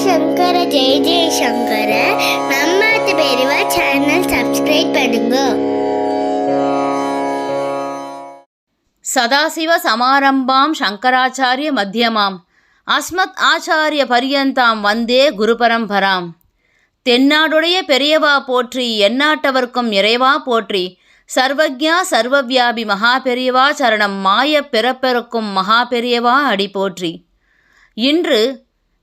சங்கர ஜெய ஜெய சங்கர நம்ம பெரியவா channel subscribe பண்ணுங்க சதாசிவ சமாரம்பாம் சங்கராச்சாரிய மத்தியமாம் அஸ்மத் ஆச்சாரிய பரியந்தாம் வந்தே குரு பரம்பராம் தென்னாடுடைய பெரியவா போற்றி எந்நாட்டவர்க்கும் இறைவா போற்றி சர்வஜா சர்வவியாபி மகா பெரியவா சரணம் மாய பிறப்பெருக்கும் மகா பெரியவா அடி போற்றி இன்று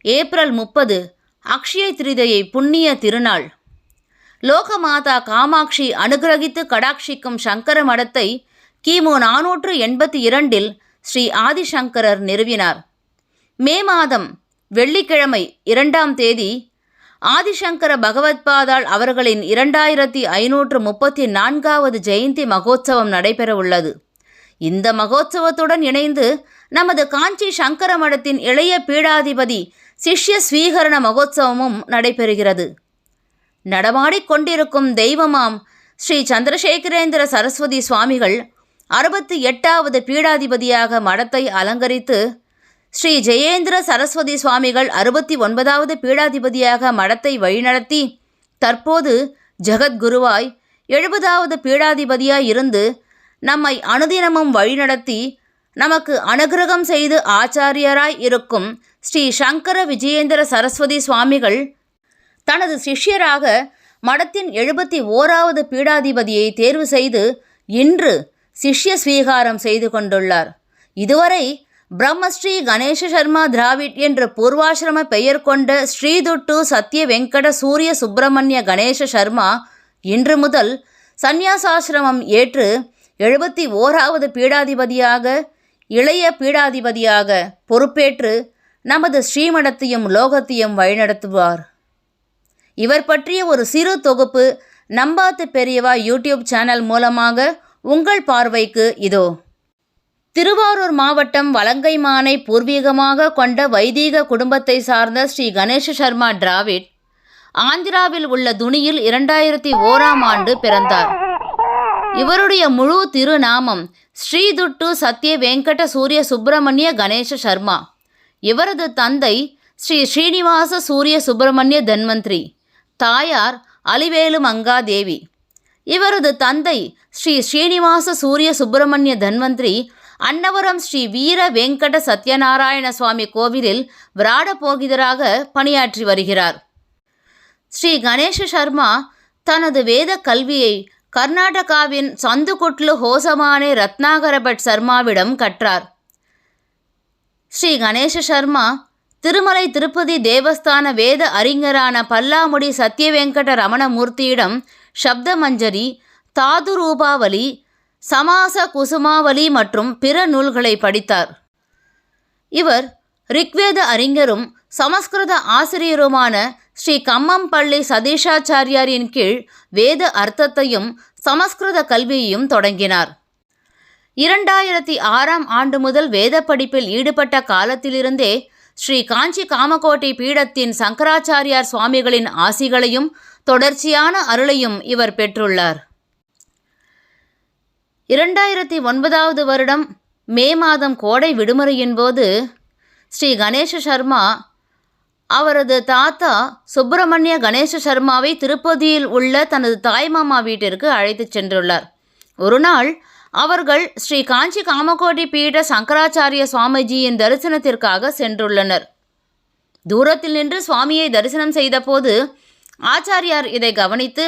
ஏப்ரல் முப்பது அக்ஷய திருதையை புண்ணிய திருநாள். லோகமாதா காமாட்சி அனுகிரகித்து கடாட்சிக்கும் சங்கர மடத்தை கிமு நானூற்று எண்பத்தி இரண்டில் ஸ்ரீ ஆதிசங்கரர் நிறுவினார். மே மாதம் வெள்ளிக்கிழமை இரண்டாம் தேதி ஆதிசங்கர பகவத்பாதாள் அவர்களின் இரண்டாயிரத்தி ஐநூற்று முப்பத்தி நான்காவது ஜெயந்தி மகோத்சவம் நடைபெறவுள்ளது இந்த மகோத்சவத்துடன் இணைந்து நமது காஞ்சி சங்கர மடத்தின் இளைய பீடாதிபதி சிஷ்ய ஸ்வீகரண மகோத்சவமும் நடைபெறுகிறது. நடமாடிக்கொண்டிருக்கும் தெய்வமாம் ஸ்ரீ சந்திரசேகரேந்திர சரஸ்வதி சுவாமிகள் அறுபத்தி எட்டாவது பீடாதிபதியாக மடத்தை அலங்கரித்து ஸ்ரீ ஜெயேந்திர சரஸ்வதி சுவாமிகள் அறுபத்தி ஒன்பதாவது பீடாதிபதியாக மடத்தை வழிநடத்தி தற்போது ஜெகத்குருவாய் எழுபதாவது பீடாதிபதியாய் இருந்து நம்மை அனுதினமும் வழிநடத்தி நமக்கு அனுகிரகம் செய்து ஆச்சாரியராய் இருக்கும் ஸ்ரீ சங்கர விஜயேந்திர சரஸ்வதி சுவாமிகள் தனது சிஷ்யராக மடத்தின் எழுபத்தி ஓராவது பீடாதிபதியை தேர்வு செய்து இன்று சிஷ்ய ஸ்வீகாரம் செய்து கொண்டுள்ளார். இதுவரை பிரம்மஸ்ரீ கணேச சர்மா திராவிட் என்ற பூர்வாசிரம பெயர் கொண்ட ஸ்ரீதுட்டு சத்ய வெங்கட சூரிய சுப்பிரமணிய கணேச சர்மா இன்று முதல் சந்நியாசாசிரமம் ஏற்று எழுபத்தி ஓராவது பீடாதிபதியாக இளைய பீடாதிபதியாக பொறுப்பேற்று நமது ஸ்ரீமடத்தையும் லோகத்தையும் வழிநடத்துவார். இவர் பற்றிய ஒரு சிறு தொகுப்பு நம்பாத்து பெரியவா யூடியூப் சேனல் மூலமாக உங்கள் பார்வைக்கு இதோ. திருவாரூர் மாவட்டம் வலங்கைமானை பூர்வீகமாக கொண்ட வைதீக குடும்பத்தை சார்ந்த ஸ்ரீ கணேஷ சர்மா டிராவிட் ஆந்திராவில் உள்ள துணியில் இரண்டாயிரத்தி ஓராம் ஆண்டு பிறந்தார். இவருடைய முழு திருநாமம் ஸ்ரீதுட்டு சத்ய வெங்கட சூரிய சுப்பிரமணிய கணேச சர்மா. இவரது தந்தை ஸ்ரீ ஸ்ரீனிவாச சூரிய சுப்பிரமணிய தன்வந்திரி. தாயார் அலிவேலு மங்கா தேவி இவரது தந்தை ஸ்ரீ ஸ்ரீனிவாச சூரிய சுப்பிரமணிய தன்வந்திரி அன்னவரம் ஸ்ரீ வீர வெங்கட சத்யநாராயண சுவாமி கோவிலில் விராட போகிதராக பணியாற்றி வருகிறார். ஸ்ரீ கணேச சர்மா தனது வேத கல்வியை கர்நாடகாவின் சந்துகுட்லு ஹோசமானே ரத்னாகரபட் சர்மாவிடம் கற்றார். ஸ்ரீ கணேச சர்மா திருமலை திருப்பதி தேவஸ்தான வேத அறிஞரான பல்லாமுடி சத்யவெங்கட ரமணமூர்த்தியிடம் சப்தமஞ்சரி தாதுரூபாவலி சமாச குசுமாவலி மற்றும் பிற நூல்களை படித்தார். இவர் ரிக்வேத அறிஞரும் சமஸ்கிருத ஆசிரியருமான ஸ்ரீ கம்மம்பள்ளி சதீஷாச்சாரியாரின் கீழ் வேத அர்த்தத்தையும் சமஸ்கிருத கல்வியையும் தொடங்கினார். இரண்டாயிரத்தி ஆறாம் ஆண்டு முதல் வேத படிப்பில் ஈடுபட்ட காலத்திலிருந்தே ஸ்ரீ காஞ்சி காமகோட்டை பீடத்தின் சங்கராச்சாரியார் சுவாமிகளின் ஆசிகளையும் தொடர்ச்சியான அருளையும் இவர் பெற்றுள்ளார். இரண்டாயிரத்தி ஒன்பதாவது வருடம் மே மாதம் கோடை விடுமுறையின் போது ஸ்ரீ கணேச சர்மா அவரது தாத்தா சுப்பிரமணிய கணேச சர்மாவை திருப்பதியில் உள்ள தனது தாய்மாமா வீட்டிற்கு அழைத்துச் சென்றுள்ளார். ஒரு நாள் அவர்கள் ஸ்ரீ காஞ்சி காமகோட்டி பீட சங்கராச்சாரிய சுவாமிஜியின் தரிசனத்திற்காக சென்றுள்ளனர். தூரத்தில் நின்று சுவாமியை தரிசனம் செய்தபோது ஆச்சாரியார் இதை கவனித்து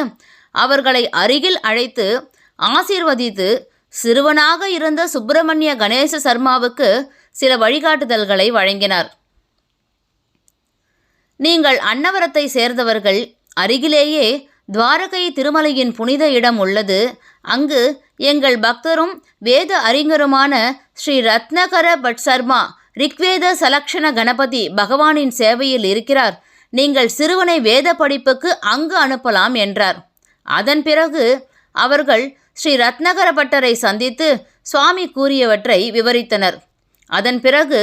அவர்களை அருகில் அழைத்து ஆசீர்வதித்து சிறுவனாக இருந்த சுப்பிரமணிய கணேச சர்மாவுக்கு சில வழிகாட்டுதல்களை வழங்கினார். நீங்கள் அன்னவரத்தை சேர்ந்தவர்கள் அருகிலேயே துவாரகை திருமலையின் புனித இடம் உள்ளது. அங்கு எங்கள் பக்தரும் வேத அறிஞருமான ஸ்ரீ ரத்னகர பட் சர்மா ரிக்வேத சலக்ஷண கணபதி பகவானின் சேவையில் இருக்கிறார். நீங்கள் சிறுவனை வேத படிப்புக்கு அங்கு அனுப்பலாம் என்றார். அதன் பிறகு அவர்கள் ஸ்ரீ ரத்னகர பட்டரை சந்தித்து சுவாமி கூறியவற்றை விவரித்தனர். அதன் பிறகு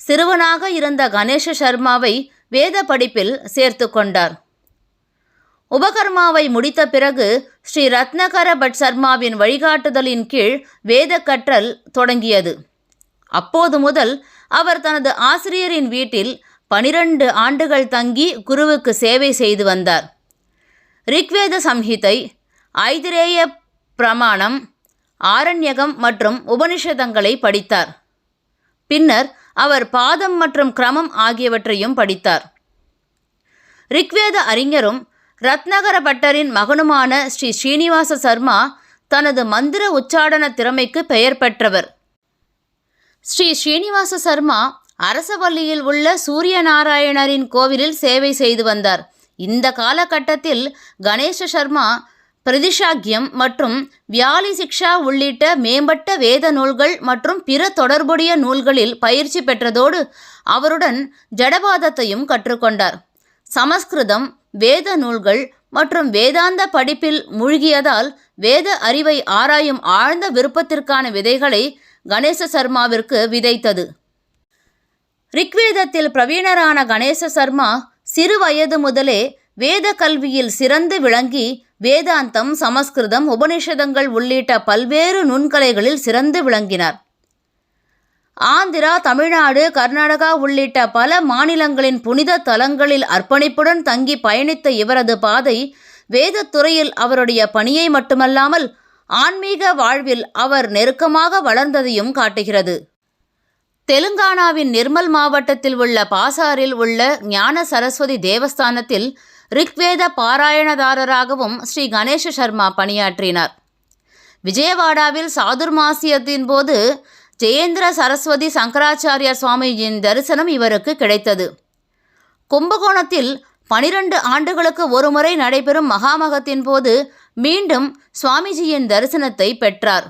சிறுவனாக இருந்த கணேச சர்மாவை வேத படிப்பில் சேர்த்து கொண்டார். உபகர்மாவை முடித்த பிறகு ஸ்ரீ ரத்னகர பட் சர்மாவின் வழிகாட்டுதலின் கீழ் வேத கற்றல் தொடங்கியது. அப்போது முதல் அவர் தனது ஆசிரியரின் வீட்டில் பனிரெண்டு ஆண்டுகள் தங்கி குருவுக்கு சேவை செய்து வந்தார். ரிக்வேத சம்ஹிதை ஐதிரேய பிரமாணம் ஆரண்யகம் மற்றும் உபனிஷதங்களை படித்தார். பின்னர் அவர் பாதம் மற்றும் கிரமம் ஆகியவற்றையும் படித்தார். ரிக்வேத அறிஞரும் ரத்னகர பட்டரின் மகனுமான ஸ்ரீ ஸ்ரீனிவாச சர்மா தனது மந்திர உச்சாடன திறமைக்கு பெயர் பெற்றவர். ஸ்ரீ ஸ்ரீனிவாச சர்மா அரசவல்லியில் உள்ள சூரிய நாராயணரின் கோவிலில் சேவை செய்து வந்தார். இந்த காலகட்டத்தில் கணேச சர்மா பிரதிஷாக்கியம் மற்றும் வியாலி சிக்ஷா உள்ளிட்ட மேம்பட்ட வேத நூல்கள் மற்றும் பிற தொடர்புடைய நூல்களில் பயிற்சி பெற்றதோடு அவருடன் ஜடபாதத்தையும் கற்றுக்கொண்டார். சமஸ்கிருதம் வேத நூல்கள் மற்றும் வேதாந்த படிப்பில் மூழ்கியதால் வேத அறிவை ஆராயும் ஆழ்ந்த விருப்பத்திற்கான விதைகளை கணேச சர்மாவிற்கு விதைத்தது. ரிக்வேதத்தில் பிரவீணரான கணேச சர்மா சிறு வயது முதலே வேத கல்வியில் சிறந்து விளங்கி வேதாந்தம் சமஸ்கிருதம் உபனிஷதங்கள் உள்ளிட்ட பல்வேறு நுண்கலைகளில் சிறந்து விளங்கினார். ஆந்திரா தமிழ்நாடு கர்நாடகா உள்ளிட்ட பல மாநிலங்களின் புனித தலங்களில் அர்ப்பணிப்புடன் தங்கி பயணித்த இவரது பாதை வேதத்துறையில் அவருடைய பணியை மட்டுமல்லாமல் ஆன்மீக வாழ்வில் அவர் நெருக்கமாக வளர்ந்ததையும் காட்டுகிறது. தெலுங்கானாவின் நிர்மல் மாவட்டத்தில் உள்ள பாசாரில் உள்ள ஞான சரஸ்வதி தேவஸ்தானத்தில் ரிக்வேத பாராயணதாரராகவும் ஸ்ரீ கணேச சர்மா பணியாற்றினார். விஜயவாடாவில் சாதுர்மாசியத்தின் போது ஜெயேந்திர சரஸ்வதி சங்கராச்சாரியார் சுவாமிஜியின் தரிசனம் இவருக்கு கிடைத்தது. கும்பகோணத்தில் பனிரெண்டு ஆண்டுகளுக்கு ஒருமுறை நடைபெறும் மகாமகத்தின் போது மீண்டும் சுவாமிஜியின் தரிசனத்தை பெற்றார்.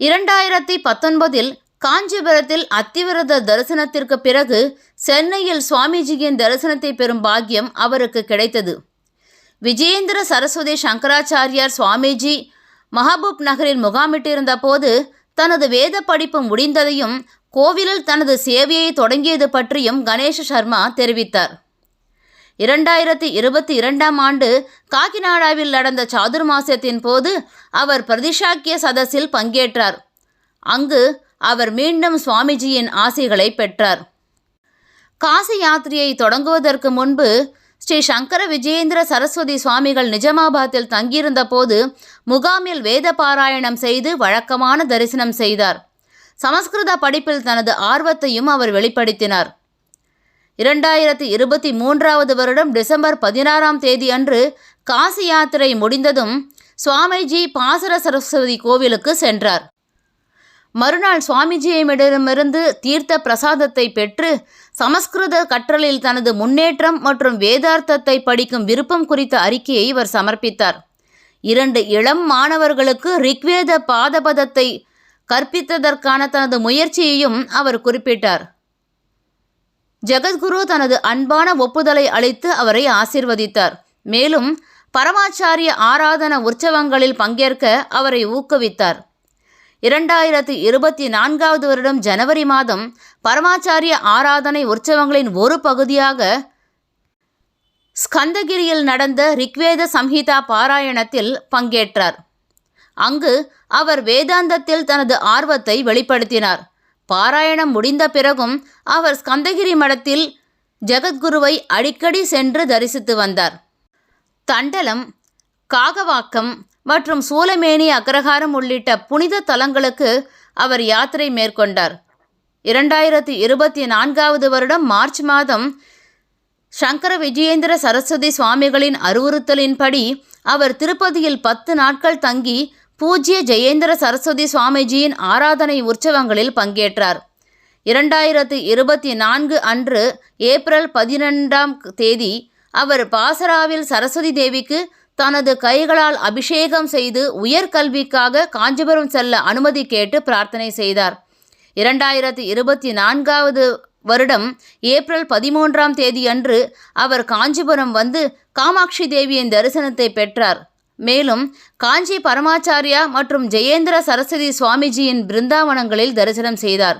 இரண்டாயிரத்தி பத்தொன்பதில் காஞ்சிபுரத்தில் அத்திவிரத தரிசனத்திற்கு பிறகு சென்னையில் சுவாமிஜியின் தரிசனத்தை பெறும் பாக்கியம் அவருக்கு கிடைத்தது. விஜயேந்திர சரஸ்வதி சங்கராச்சாரியார் சுவாமிஜி மஹபூப் நகரில் முகாமிட்டிருந்த போது தனது வேத படிப்பு முடிந்ததையும் கோவிலில் தனது சேவையை தொடங்கியது பற்றியும் கணேஷ் சர்மா தெரிவித்தார். இரண்டாயிரத்தி இருபத்தி இரண்டாம் ஆண்டு காக்கிநாடாவில் நடந்த சாதுர்மாசியத்தின் போது அவர் பிரதிஷாக்கிய சதஸில் பங்கேற்றார். அங்கு அவர் மீண்டும் சுவாமிஜியின் ஆசைகளை பெற்றார். காசி யாத்திரையை தொடங்குவதற்கு முன்பு ஸ்ரீ சங்கர விஜயேந்திர சரஸ்வதி சுவாமிகள் நிஜாமாபாத்தில் தங்கியிருந்த போது முகாமில் வேத பாராயணம் செய்து வழக்கமான தரிசனம் செய்தார். சமஸ்கிருத படிப்பில் தனது ஆர்வத்தையும் அவர் வெளிப்படுத்தினார். இரண்டாயிரத்தி இருபத்தி மூன்றாவது வருடம் டிசம்பர் பதினாறாம் தேதி அன்று காசி யாத்திரை முடிந்ததும் சுவாமிஜி பாசர சரஸ்வதி கோவிலுக்கு சென்றார். மறுநாள் சுவாமிஜியிடமிருந்து தீர்த்த பிரசாதத்தை பெற்று சமஸ்கிருத கற்றலில் தனது முன்னேற்றம் மற்றும் வேதார்த்தத்தை படிக்கும் விருப்பம் குறித்த அறிக்கையை இவர் சமர்ப்பித்தார். இரண்டு இளம் மாணவர்களுக்கு ரிக்வேத பாதபதத்தை கற்பித்ததற்கான தனது முயற்சியையும் அவர் குறிப்பிட்டார். ஜெகத்குரு தனது அன்பான ஒப்புதலை அளித்து அவரை ஆசிர்வதித்தார். மேலும் பரமாச்சாரிய ஆராதன உற்சவங்களில் பங்கேற்க அவரை ஊக்குவித்தார். இரண்டாயிரத்து இருபத்தி நான்காவது வருடம் ஜனவரி மாதம் பரமாச்சாரிய ஆராதனை உற்சவங்களின் ஒரு பகுதியாக ஸ்கந்தகிரியில் நடந்த ரிக்வேத சம்ஹிதா பாராயணத்தில் பங்கேற்றார். அங்கு அவர் வேதாந்தத்தில் தனது ஆர்வத்தை வெளிப்படுத்தினார். பாராயணம் முடிந்த பிறகும் அவர் ஸ்கந்தகிரி மடத்தில் ஜெகத்குருவை அடிக்கடி சென்று தரிசித்து வந்தார். தண்டலம் காகவாக்கம் மற்றும் சூலமேனி அக்ரஹாரம் உள்ளிட்ட புனித தலங்களுக்கு அவர் யாத்திரை மேற்கொண்டார். இரண்டாயிரத்தி இருபத்தி நான்காவது வருடம் மார்ச் மாதம் சங்கர விஜயேந்திர சரஸ்வதி சுவாமிகளின் அறிவுறுத்தலின்படி அவர் திருப்பதியில் பத்து நாட்கள் தங்கி பூஜ்ய ஜெயேந்திர சரஸ்வதி சுவாமிஜியின் ஆராதனை உற்சவங்களில் பங்கேற்றார். இரண்டாயிரத்து இருபத்தி நான்கு அன்று ஏப்ரல் பதினெண்டாம் தேதி அவர் பாசராவில் சரஸ்வதி தேவிக்கு தனது கைகளால் அபிஷேகம் செய்து உயர்கல்விக்காக காஞ்சிபுரம் செல்ல அனுமதி கேட்டு பிரார்த்தனை செய்தார். இரண்டாயிரத்தி இருபத்தி நான்காவது வருடம் ஏப்ரல் பதிமூன்றாம் தேதியன்று அவர் காஞ்சிபுரம் வந்து காமாட்சி தேவியின் தரிசனத்தை பெற்றார். மேலும் காஞ்சி பரமாச்சாரியா மற்றும் ஜெயேந்திர சரஸ்வதி சுவாமிஜியின் பிருந்தாவனங்களில் தரிசனம் செய்தார்.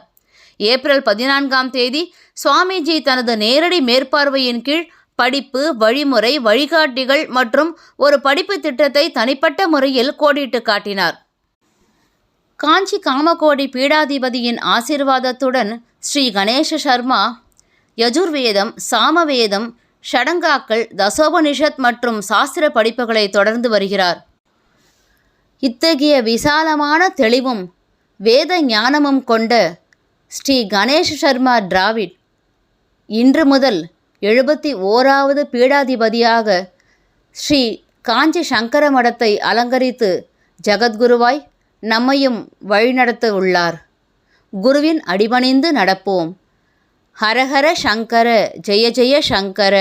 ஏப்ரல் பதினான்காம் தேதி சுவாமிஜி தனது நேரடி மேற்பார்வையின் கீழ் படிப்பு வழிமுறை வழிகாட்டிகள் மற்றும் ஒரு படிப்பு திட்டத்தை தனிப்பட்ட முறையில் கோடிட்டு காட்டினார். காஞ்சி காமகோடி பீடாதிபதியின் ஆசீர்வாதத்துடன் ஸ்ரீ கணேஷ சர்மா யஜுர்வேதம் சாமவேதம் ஷடங்காக்கள் தசோபனிஷத் மற்றும் சாஸ்திர படிப்புகளை தொடர்ந்து வருகிறார். இத்தகைய விசாலமான தெளிவும் வேத ஞானமும் கொண்ட ஸ்ரீ கணேஷ் சர்மா டிராவிட் இன்று முதல் எழுபத்தி ஓராவது பீடாதிபதியாக ஸ்ரீ காஞ்சி சங்கர மடத்தை அலங்கரித்து ஜகத்குருவாய் நம்மையும் வழிநடத்த உள்ளார் குருவின் அடிபணிந்து நடப்போம். ஹரஹர சங்கர ஜெய ஜெய சங்கர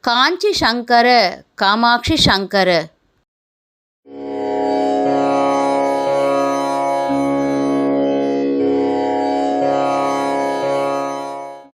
காஞ்சி சங்கர காமாட்சி சங்கர.